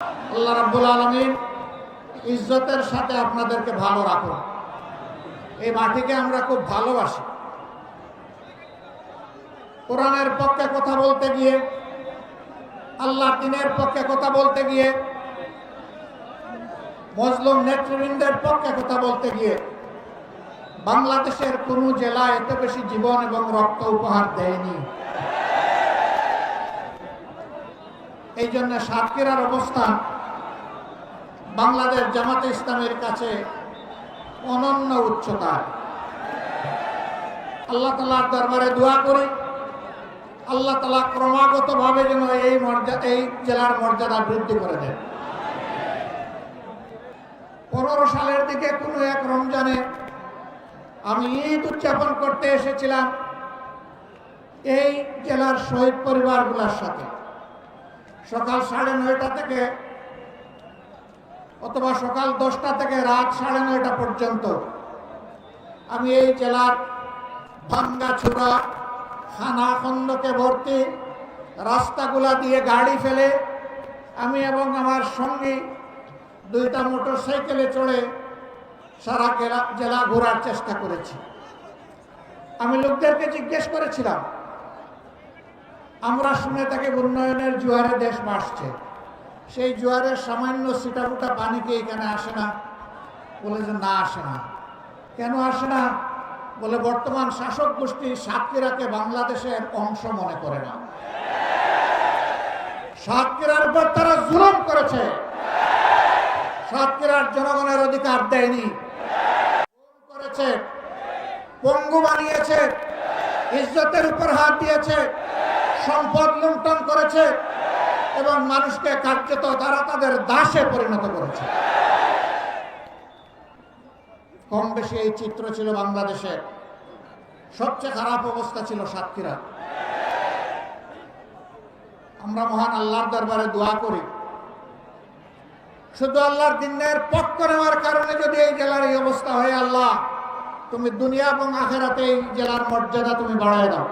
আল্লাহ রাব্বুল আলমিন ইজ্জতের সাথে আপনাদেরকে ভালো রাখুন। এই মাটিকে আমরা খুব ভালোবাসি। কোরআনের পক্ষে কথা বলতে গিয়ে আল্লাহ দিনের পক্ষে কথা বলতে গিয়ে, মজলুম নেতৃবৃন্দের পক্ষে কথা বলতে গিয়ে, বাংলাদেশের কোন জেলা এত বেশি জীবন এবং রক্ত উপহার দেয়নি। এই জন্য সাতক্ষীরার অবস্থান বাংলাদেশ জামাতে ইসলামের কাছে অনন্য উচ্চতার আল্লাহ তালার দরবারে দোয়া করি, আল্লাহ তালা ক্রমাগত ভাবে যেন এই মর্যাদা এই জেলার মর্যাদা বৃদ্ধি করে দেন। পনেরো সালের দিকে কোনো এক রমজানে আমি ঈদ উদযাপন করতে এসেছিলাম এই জেলার শহীদ পরিবারগুলোর সাথে। সকাল সাড়ে নয়টা থেকে অথবা সকাল দশটা থেকে রাত সাড়ে নয়টা পর্যন্ত আমি এই জেলার ভাঙ্গা ছোড়া খানা খন্দকে ভর্তি রাস্তাগুলা দিয়ে গাড়ি ফেলে আমি এবং আমার সঙ্গী দুইটা মোটর সাইকেলে চড়ে সারা জেলা ঘোরার চেষ্টা করেছি। আমি লোকদেরকে জিজ্ঞেস করেছিলাম আমরা শুনে থাকি উন্নয়নের জোয়ারে দেশ বাসছে সেই জোয়ারের সামান্য সিটাফুটা পানি কি এখানে আসে না? বলে যে না, আসে না। কেন আসে না? বলে বর্তমান শাসক গোষ্ঠী সাতক্ষীরাকে বাংলাদেশের অংশ মনে করে না। সাতক্ষীরার উপর তারা জুলুম করেছে। সাতক্ষীরার জনগণের অধিকার দেয়নি। করেছে। পঙ্গু বানিয়েছে। ইজ্জতের উপর হাত দিয়েছে। সম্পদ লুণ্ঠন করেছে এবং মানুষকে কার্যত তারা তাদের দাসে পরিণত করেছে। কম বেশি এই চিত্র ছিল বাংলাদেশের সবচেয়ে খারাপ অবস্থা ছিল সাতক্ষীরা। আমরা মহান আল্লাহর দরবারে দোয়া করি। শুধু আল্লাহর দিনের পক্ষ নেওয়ার কারণে যদি এই জেলার এই অবস্থা হয় আল্লাহ, তুমি দুনিয়া এবং আখেরাতে এই জেলার মর্যাদা তুমি বাড়ায় দাও।